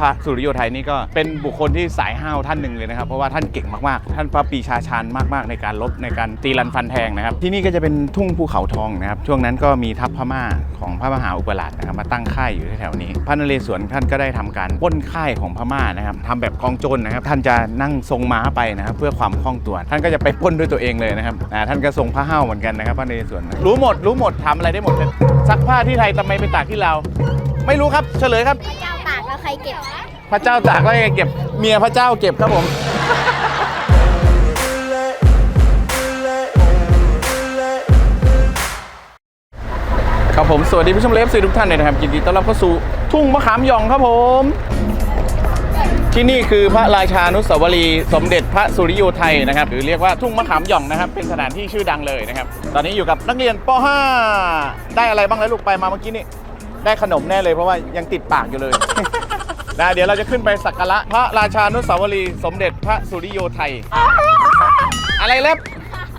พระสุริโยไทยนี่ก็เป็นบุคคลที่สายห้าวท่านหนึ่งเลยนะครับ เพราะว่าท่านเก่งมากๆ ท่านพระปีชาชาญมากๆ ในการลบในการตีรันฟันแทงนะครับ ที่นี่ก็จะเป็นทุ่งภูเขาทองนะครับ ช่วงนั้นก็มีทัพพม่าของพระมหาอุปราชนะครับมาตั้งค่ายอยู่แถวๆนี้ พระนเรศวรท่านก็ได้ทำการป้นค่ายของพม่านะครับทำแบบกองโจรนะครับ ท่านจะนั่งทรงม้าไปนะครับ เพื่อความคล่องตัว ท่านก็จะไปป้นด้วยตัวเองเลยนะครับท่านก็ทรงพระห้าวเหมือนกันนะครับพระนเรศวรรู้หมดรู้หมดทำอะไรได้หมดซักผ้าที่ไทยทำไมไปตากที่ลาว ไม่รู้ครับเฉลยครับ พระเจ้าตากแล้วใครเก็บพระเจ้าตากแล้วยังเก็บ เมียพระเจ้าเก็บครับผม ครับผมสวัสดีผู้ชมเลฟซีทุกท่านเลยนะครับยินดีต้อนรับเข้าสู่ทุ่งมะขามหยองครับผม ที่นี่คือพระราชานุสาวรีย์สมเด็จพระสุริโยไทยนะครับ หรือเรียกว่าทุ่งมะขามหย่องนะครับ เป็นสถานที่ชื่อดังเลยนะครับ ตอนนี้อยู่กับนักเรียนป .5 ได้อะไรบ้างแล้วลูกไปมาเมื่อกี้นี่ ได้ขนมแน่เลยเพราะว่ายังติดปากอยู่เลย นะเดี๋ยวเราจะขึ้นไปสักการะพระราชานุสาวรีย์สมเด็จพระสุริโยไทย อะไรเล็บ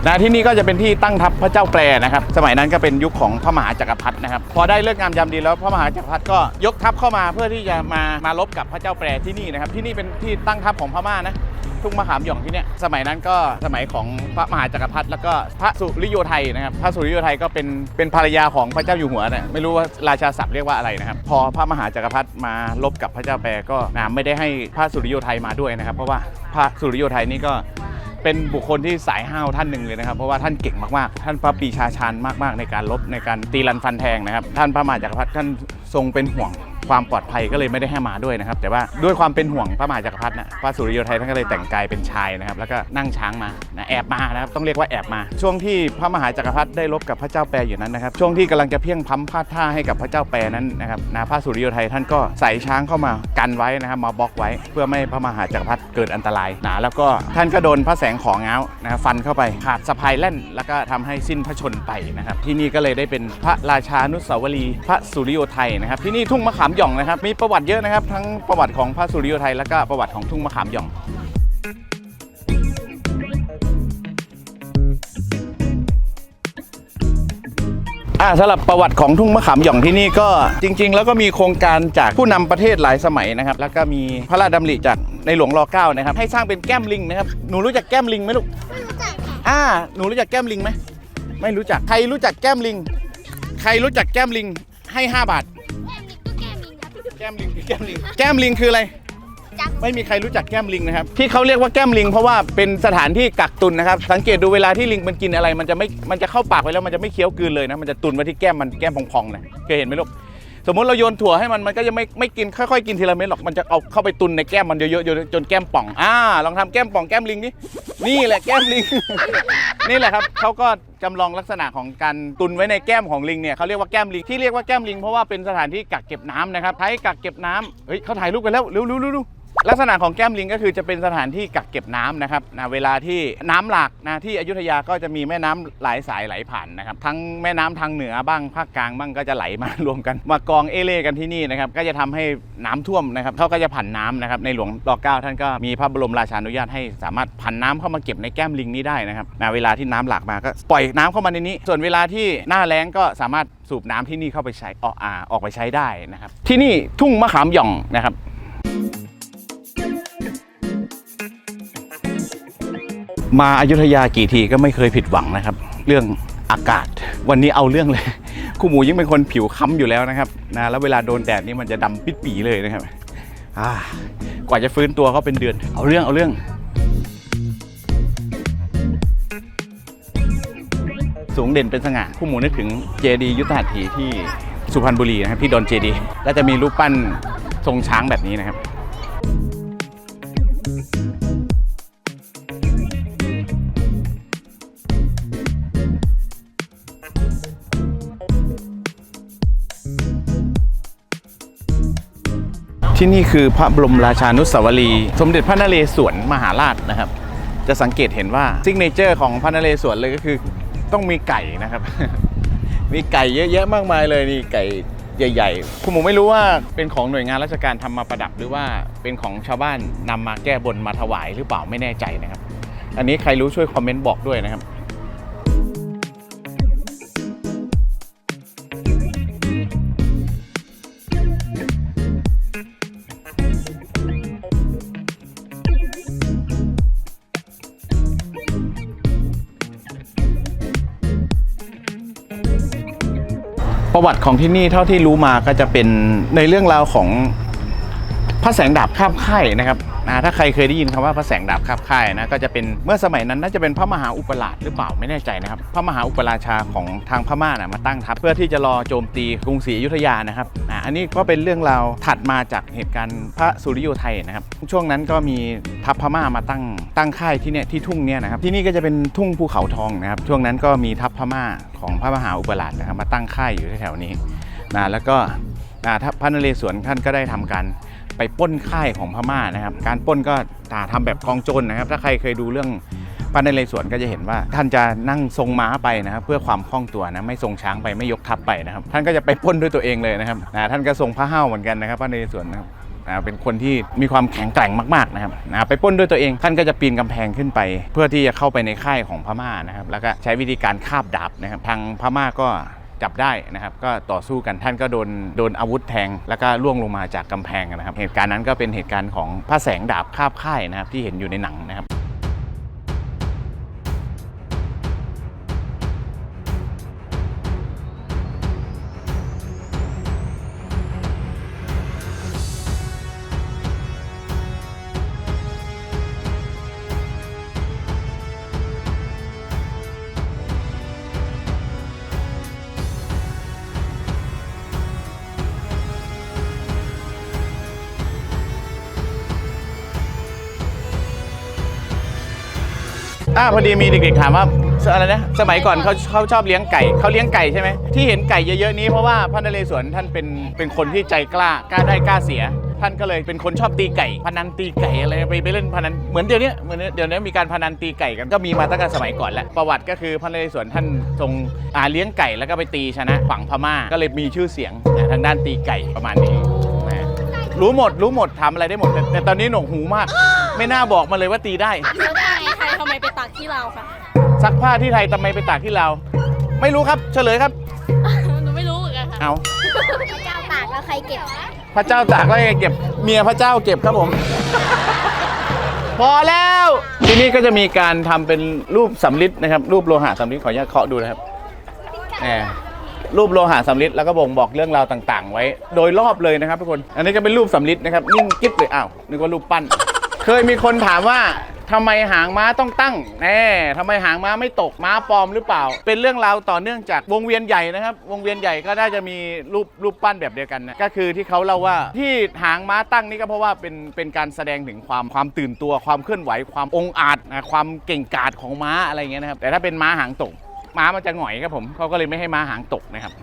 นะที่นี่ก็จะเป็นที่ตั้งทัพพระเจ้าแปรนะครับ สมัยนั้นก็เป็นยุคของพระมหาจักรพรรดินะครับ พอได้เลิกงามยามดีแล้วพระมหาจักรพรรดิก็ยกทัพเข้ามาเพื่อที่จะมามาลบกับพระเจ้าแปรที่นี่นะครับ ที่นี่เป็นที่ตั้งทัพของพม่านะ ทุ่งมะขามหย่องที่เนี่ยสมัยนั้นก็สมัยของพระมหาจักรพรรดิแล้วก็พระสุริโยไทยนะครับพระสุริโยไทยก็เป็นเป็นภรรยาของพระเจ้าอยู่หัวเนะไม่รู้ว่าราชาศัพท์เรียกว่าอะไรนะครับพอพระมหาจักรพรรดิมาลบกับพระเจ้าแปรก็นะไม่ได้ให้พระสุริโยไทยมาด้วยนะครับ เพราะว่าพระสุริโยไทยนี่ก็เป็นบุคคลที่สายห้าวท่านหนึ่งเลยนะครับ เพราะว่าท่านเก่งมากๆ ท่านพระปีชาชาญมากๆ ในการลบในการตีรันฟันแทงนะครับ ท่านพระมหาจักรพรรดิท่านทรงเป็นห่วง ความปลอดภัยก็เลยไม่ได้ให้มาด้วยนะครับ แต่ว่าด้วยความเป็นห่วงพระมหาจักรพรรดินะพระสุริโยไทยท่านก็เลยแต่งกายเป็นชายนะครับ แล้วก็นั่งช้างมานะแอบมานะครับต้องเรียกว่าแอบมา ช่วงที่พระมหาจักรพรรดิได้ลบกับพระเจ้าแปรอยู่นั้นนะครับ ช่วงที่กำลังจะเพียงพั้มพาดท่าให้กับพระเจ้าแปรนั้นนะครับนะพระสุริโยไทยท่านก็ใส่ช้างเข้ามากันไว้นะครับมาบล็อกไว้ เพื่อไม่ให้พระมหาจักรพรรดิเกิดอันตรายนะแล้วก็ท่านก็โดนพระแสงของเงานะฟันเข้าไปขาดสะพายแล่น แล้วก็ทำให้สิ้นพระชนไปนะครับ ที่นี่ก็เลยได้เป็นพระราชานุสาวรีพระสุริโยไทยนะครับ ที่นี่ทุ่งมะขามหย่องนะครับ มีประวัติเยอะนะครับ ทั้งประวัติของพระสุริโยไทยแล้วก็ประวัติของทุ่งมะขามหย่องอ่าสำหรับประวัติของทุ่งมะขามหย่องที่นี่ก็จริง ๆ แล้วก็มีโครงการจากผู้นำประเทศหลายสมัยนะครับ แล้วก็มีพระราชดำริจากในหลวงร9นะครับ ให้สร้างเป็นแก้มลิงนะครับ หนูรู้จักแก้มลิงไหมลูกไม่รู้จักค่ะอ่าหนูรู้จักแก้มลิงไหมไม่รู้จักใครรู้จักแก้มลิง ใครรู้จักแก้มลิงให้ 5 บาทแก้มลิงก็แก้มลิงครับแก้มลิงคือแก้มลิงคืออะไร จักไม่มีใครรู้จักแก้มลิงนะครับ ที่เขาเรียกว่าแก้มลิง เพราะว่าเป็นสถานที่กักตุนนะครับ สังเกตดูเวลาที่ลิงมันกินอะไร มันจะไม่ มันจะเข้าปากไปแล้วมันจะไม่เคี้ยวกลืนเลยนะ มันจะตุนไว้ที่แก้มมันแก้มพองๆนะเคยเห็นไหมลูก สมมติเราโยนถั่วให้มันมันก็จะไม่ไม่กินค่อยๆกินทีละเม็ดหรอกมันจะเอาเข้าไปตุนในแก้มมันเยอะๆจนแก้มป่องอ่าลองทำแก้มป่องแก้มลิงนี่นี่แหละแก้มลิง นี่แหละครับเขาก็จำลองลักษณะของการตุนไว้ในแก้มของลิงเนี่ยเขาเรียกว่าแก้มลิงที่เรียกว่าแก้มลิงเพราะว่าเป็นสถานที่กักเก็บน้ำนะครับใช้กักเก็บน้ำเฮ้ยเขาถ่ายรูปกันแล้วเร็วๆๆๆ ลักษณะของแก้มลิงก็คือจะเป็นสถานที่กักเก็บน้ำนะครับนะเวลาที่น้ำหลากนะที่อยุธยาก็จะมีแม่น้ำหลายสายไหลผ่านนะครับทั้งแม่น้ำทางเหนือบ้างภาคกลางบ้างก็จะไหลมา รวมกัน มากองเอเล่กันที่นี่นะครับก็จะทำให้น้ำท่วมนะครับเขาก็จะผันน้ำนะครับในหลวงรอเก้าท่านก็มีพระบรมราชานุญาตให้สามารถผันน้ำเข้ามาเก็บในแก้มลิงนี้ได้นะครับนะเวลาที่น้ำหลากมาก็ปล่อยน้ำเข้ามาในนี้ ส่วนเวลาที่หน้าแล้งก็สามารถสูบน้ำที่นี่เข้าไปใช้ออกอ่าออกไปใช้ได้นะครับที่นี่ทุ่งมะขามหย่องนะครับ มาอายุทยากี่ทีก็ไม่เคยผิดหวังนะครับ เรื่องอากาศ วันนี้เอาเรื่องเลยคู่หมูยิ่งเป็นคนผิวค้ำอยู่แล้วนะครับนะแล้วเวลาโดนแดดนี่มันจะดำปิดปีเลยนะครับกว่าจะฟื้นตัวก็เป็นเดือน เอาเรื่องเอาเรื่องสูงเด่นเป็นสง่าคู่หมูนึกถึงเจดียุทธหัตถีที่สุพรรณบุรีนะครับที่ดอนเจดี และจะมีรูปปั้นทรงช้างแบบนี้นะครับ ที่นี่คือพระบรมราชานุสาวรีย์สมเด็จพระนเรศวรมหาราชนะครับ จะสังเกตเห็นว่าซิกเนเจอร์ของพระนเรศวรเลยก็คือต้องมีไก่นะครับ มีไก่เยอะแยะมากมายเลยนี่ไก่ใหญ่ๆคุณหมูไม่รู้ว่าเป็นของหน่วยงานราชการทำมาประดับ หรือว่าเป็นของชาวบ้านนำมาแก้บนมาถวายหรือเปล่าไม่แน่ใจนะครับ อันนี้ใครรู้ช่วยคอมเมนต์บอกด้วยนะครับ วัติของที่นี่เท่าที่รู้มาก็จะเป็นในเรื่องราวของพระแสงดาบข้ามไข่นะครับ อ่าถ้าใครเคยได้ยินคำว่าพระแสงดาบคาบค่ายนะก็จะเป็นเมื่อสมัยนั้นน่าจะเป็นพระมหาอุปราชหรือเปล่าไม่แน่ใจนะครับพระมหาอุปราชาของทางพม่านะมาตั้งทัพเพื่อที่จะรอโจมตีกรุงศรีอยุธยานะครับอ่าอันนี้ก็เป็นเรื่องราวถัดมาจากเหตุการณ์พระสุริโยไทยนะครับ ช่วงนั้นก็มีทัพพม่ามาตั้งตั้งค่ายที่เนี่ยที่ทุ่งเนี่ยนะครับที่นี่ก็จะเป็นทุ่งภูเขาทองนะครับ ช่วงนั้นก็มีทัพพม่าของพระมหาอุปราชนะครับมาตั้งค่ายอยู่แถวๆนี้นะแล้วก็อ่าทัพระนเรศวรท่านก็ได้ทำการ ไปป้นค่ายของพม่านะครับ การป้นก็อ่าทำแบบกองโจรนะครับ ถ้าใครเคยดูเรื่องพระนเรศวรก็จะเห็นว่าท่านจะนั่งทรงม้าไปนะครับ เพื่อความคล่องตัวนะไม่ทรงช้างไปไม่ยกทัพไปนะครับ ท่านก็จะไปป้นด้วยตัวเองเลยนะครับนะท่านก็ทรงพระเห้าเหมือนกันนะครับพระนเรศวรนะครับอ่าเป็นคนที่มีความแข็งแกร่งมากๆนะครับนะไปป้นด้วยตัวเองท่านก็จะปีนกำแพงขึ้นไป เพื่อที่จะเข้าไปในค่ายของพม่านะครับ แล้วก็ใช้วิธีการคาบดาบนะครับ ทางพม่าก็ จับได้นะครับ ก็ต่อสู้กันท่านก็โดนโดนอาวุธแทง แล้วก็ล่วงลงมาจากกำแพงนะครับ เหตุการณ์นั้นก็เป็นเหตุการณ์ของพระแสงดาบคาบค่ายนะครับที่เห็นอยู่ในหนังนะครับ อ่าพอดีมีเด็กๆถามว่าอะไรนะสมัยก่อนเขาเขาชอบเลี้ยงไก่เขาเลี้ยงไก่ใช่ไหมที่เห็นไก่เยอะๆนี้เพราะว่าพระนเรศวรท่านเป็นเป็นคนที่ใจกล้ากล้าได้กล้าเสีย ท่านก็เลยเป็นคนชอบตีไก่พนันตีไก่อะไรไปไปเล่นพนันเหมือนเดี๋ยวนี้เหมือนเดี๋ยวนี้มีการพนันตีไก่กันก็มีมาตั้งแต่สมัยก่อนแล้วประวัติก็คือพระนเรศวรท่านทรงอ่าเลี้ยงไก่แล้วก็ไปตีชนะฝั่งพม่าก็เลยมีชื่อเสียงนะทางด้านตีไก่ประมาณนี้นะรู้หมดรู้หมดทำอะไรได้หมดแต่แต่ตอนนี้หนวกหูมาก ไม่น่าบอกมาเลยว่าตีได้แล้ว ที่เราวคะซักผ้าที่ไทยทำไมไปตากที่ลาว ไม่รู้ครับ เฉลยครับ หนูไม่รู้เหมือนกันค่ะ เอาพระเจ้าตากแล้วใครเก็บ พระเจ้าตากแล้วยังเก็บ เมียพระเจ้าเก็บครับผม พอแล้ว ที่นี่ก็จะมีการทำเป็นรูปสำริดนะครับ รูปโลหะสำริดขออนุญาตเคาะดูนะครับแหมรูปโลหะสำริดแล้วก็บ่งบอกเรื่องราวต่าง ๆ ไว้ โดยรอบเลยนะครับทุกคน อันนี้ก็เป็นรูปสำริดนะครับ นิ่งกิ๊บเลยอ้าวนึกว่ารูปปั้น เคยมีคนถามว่า ทำไมหางม้าต้องตั้งแน่ทำไมหางม้าไม่ตกม้าปลอมหรือเปล่า เป็นเรื่องราวต่อเนื่องจากวงเวียนใหญ่นะครับ วงเวียนใหญ่ก็น่าจะมีรูปรูปปั้นแบบเดียวกันนะก็คือที่เขาเล่าว่าที่หางม้าตั้งนี่ก็เพราะว่าเป็นเป็นการแสดงถึงความความตื่นตัวความเคลื่อนไหวความองอาจนะความเก่งกาจของม้าอะไรเงี้ยนะครับแต่ถ้าเป็นม้าหางตกม้ามันจะหงอยครับผมเขาก็เลยไม่ให้ม้าหางตกนะครับ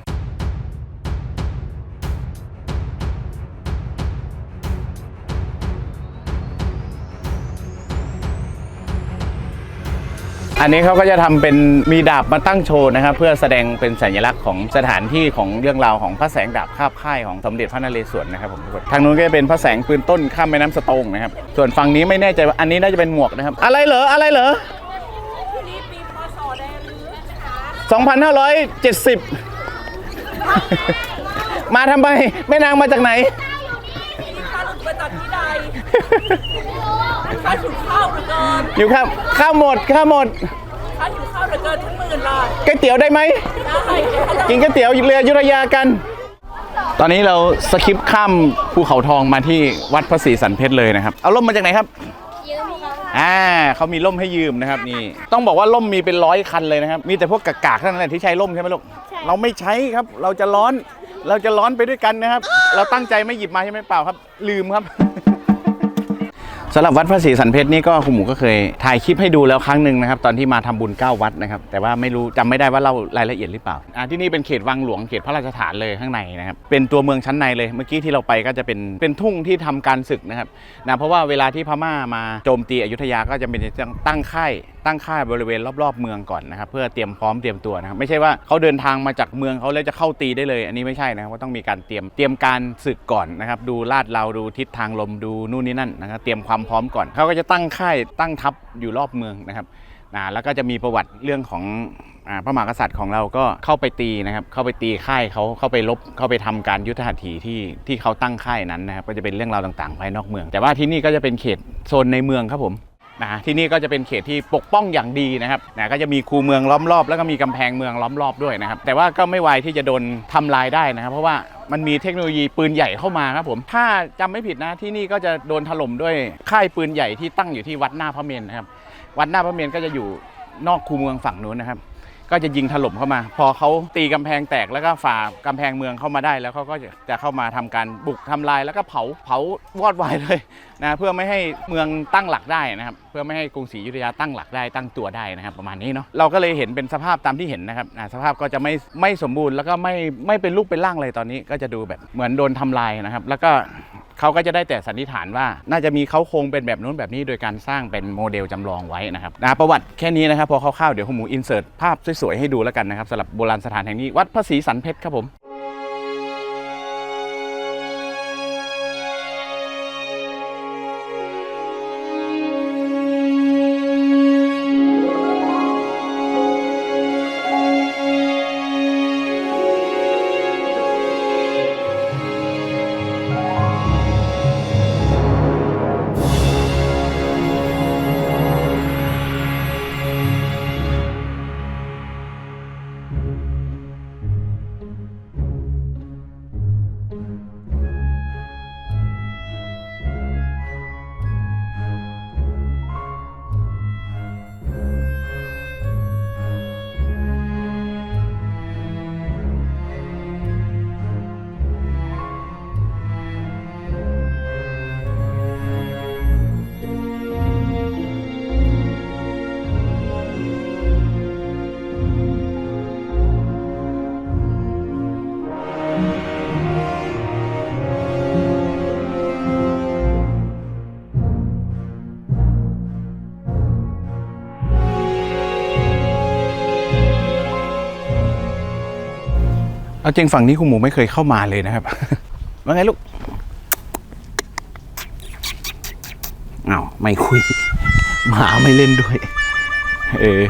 อันนี้เขาก็จะทำเป็นมีดาบมาตั้งโชว์นะครับ เพื่อแสดงเป็นสัญลักษณ์ของสถานที่ของเรื่องราวของพระแสงดาบคาบค่ายของสมเด็จพระนเรศวรนะครับผมทุกคนทางนู้นก็จะเป็นพระแสงปืนต้นข้ามแม่น้ำสโตงนะครับ ส่วนฝั่งนี้ไม่แน่ใจว่าอันนี้น่าจะเป็นหมวกนะครับ อะไรเหรออะไรเหรอนี่ปีพศแดงหรือ2,570 มาทำไมแม่นางมาจากไหนข้าหลุดไปตักที่ใด ข้าหิวข้าวเหลือเกินอยู่ครับ ข้าวหมดข้าวหมดข้าหิวข้าวเหลือเกินทั้งหมื่นเลยก๋วยเตี๋ยวได้ไหม ได้กินก๋วยเตี๋ยวเรือยุธยากัน ตอนนี้เราสคิปข้ามภูเขาทองมาที่วัดพระศรีสันเพชรเลยนะครับ เอาล่มมาจากไหนครับ ยืมครับอ่าเขามีล่มให้ยืมนะครับนี่ ต้องบอกว่าล่มมีเป็นร้อยคันเลยนะครับ มีแต่พวกกากๆเท่านั้นแหละที่ใช้ล่มใช่ไหมลูก เราไม่ใช้ครับ เราจะร้อน เราจะร้อนไปด้วยกันนะครับ เราตั้งใจไม่หยิบมาใช่ไหมเปล่าครับ ลืมครับ สำหรับวัดพระศรีสันเพชรนี่ก็คุณหมูก็เคยถ่ายคลิปให้ดูแล้วครั้งหนึ่งนะครับ ตอนที่มาทำบุญ 9 วัดนะครับ แต่ว่าไม่รู้จำไม่ได้ว่าเล่ารายละเอียดหรือเปล่าอ่าที่นี่เป็นเขตวังหลวงเขตพระราชฐานเลยข้างในนะครับเป็นตัวเมืองชั้นในเลยเมื่อกี้ที่เราไปก็จะเป็นเป็นทุ่งที่ทำการศึกนะครับนะเพราะว่าเวลาที่พม่ามาโจมตีอยุธยาก็จะเป็นตั้งค่าย ตั้งค่ายบริเวณรอบๆเมืองก่อนนะครับเพื่อเตรียมพร้อมเตรียมตัวนะครับไม่ใช่ว่าเขาเดินทางมาจากเมืองเขาแล้วจะเข้าตีได้เลย อันนี้ไม่ใช่นะครับว่าต้องมีการเตรียมเตรียมการศึกก่อนนะครับดูลาดเราดูทิศทางลมดูนู่นนี่นั่นนะครับเตรียมความพร้อมก่อนเขาก็จะตั้งค่ายตั้งทัพอยู่รอบเมืองนะครับนะแล้วก็จะมีประวัติเรื่องของอ่าพระมหากษัตริย์ของเราก็เข้าไปตีนะครับ เข้าไปตีค่ายเขาเข้าไปลบเข้าไปทำการยุทธหัตถีที่ที่เขาตั้งค่ายนั้นนะครับ ก็จะเป็นเรื่องราวต่างๆภายนอกเมือง แต่ว่าที่นี่ก็จะเป็นเขตโซนในเมืองครับผม นะที่นี่ก็จะเป็นเขตที่ปกป้องอย่างดีนะครับนะก็จะมีคูเมืองล้อมรอบ แล้วก็มีกำแพงเมืองล้อมรอบด้วยนะครับ แต่ว่าก็ไม่ไวที่จะโดนทำลายได้นะครับ เพราะว่ามันมีเทคโนโลยีปืนใหญ่เข้ามาครับผม ถ้าจำไม่ผิดนะที่นี่ก็จะโดนถล่มด้วยค่ายปืนใหญ่ที่ตั้งอยู่ที่วัดหน้าพระเมรุนะครับ วัดหน้าพระเมรุก็จะอยู่นอกคูเมืองฝั่งนู้นนะครับ ก็จะยิงถล่มเข้ามา พอเขาตีกำแพงแตกแล้วก็ฝ่ากำแพงเมืองเข้ามาได้แล้วเขาก็จะเข้ามาทำการบุกทำลายแล้วก็เผาเผาวอดวายเลยนะเพื่อไม่ให้เมืองตั้งหลักได้นะครับเพื่อไม่ให้กรุงศรีอยุธยาตั้งหลักได้ตั้งตัวได้นะครับ ประมาณนี้เนาะเราก็เลยเห็นเป็นสภาพตามที่เห็นนะครับสภาพก็จะไม่ไม่สมบูรณ์แล้วก็ไม่ไม่เป็นรูปเป็นร่างเลยตอนนี้ ก็จะดูแบบเหมือนโดนทำลายนะครับ แล้วก็ เขาก็จะได้แต่สันนิษฐานว่า น่าจะมีเขาโครงเป็นแบบนู้นแบบนี้โดยการสร้างเป็นโมเดลจำลองไว้นะครับนะประวัติแค่นี้นะครับพอคร่าวๆเดี๋ยวคุณหมูอินเสิร์ตภาพสวยๆให้ดูแล้วกันนะครับสำหรับโบราณสถานแห่งนี้วัดพระศรีสันเพชรครับผม เอาจริงฝั่งนี้คุณหมูไม่เคยเข้ามาเลยนะครับ ว่าไงลูกเอาไม่คุย หมาไม่เล่นด้วย เออ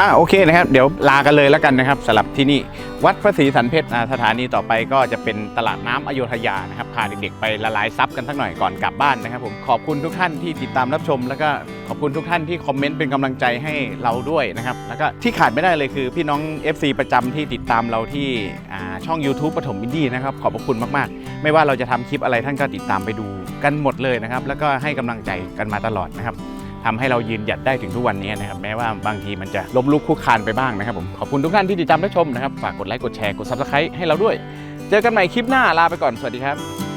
อ่าโอเคนะครับ เดี๋ยวลากันเลยแล้วกันนะครับสำหรับที่นี่วัดพระศรีสันเพชรสถานีต่อไปก็จะเป็นตลาดน้ำอโยธยานะครับพาเด็กๆไปละลายซับกันสักหน่อยก่อนกลับบ้านนะครับผมขอบคุณทุกท่านที่ติดตามรับชม แล้วก็ขอบคุณทุกท่านที่คอมเมนต์เป็นกำลังใจให้เราด้วยนะครับแล้วก็ที่ขาดไม่ได้เลยคือพี่น้อง FC ประจำที่ติดตามเราที่ช่อง YouTube ปฐมวินดี้นะครับขอบพระคุณมากๆ ไม่ว่าเราจะทำคลิปอะไรท่านก็ติดตามไปดูกันหมดเลยนะครับแล้วก็ให้กำลังใจกันมาตลอดนะครับ ทำให้เรายืนหยัดได้ถึงทุกวันนี้นะครับแม้ว่าบางทีมันจะล้มลุกคลุกคานไปบ้างนะครับผมขอบคุณทุกท่านที่ติดตามรับชมนะครับฝากกดไลค์กดแชร์กดซับสไครต์ให้เราด้วย เจอกันใหม่คลิปหน้าลาไปก่อนสวัสดีครับ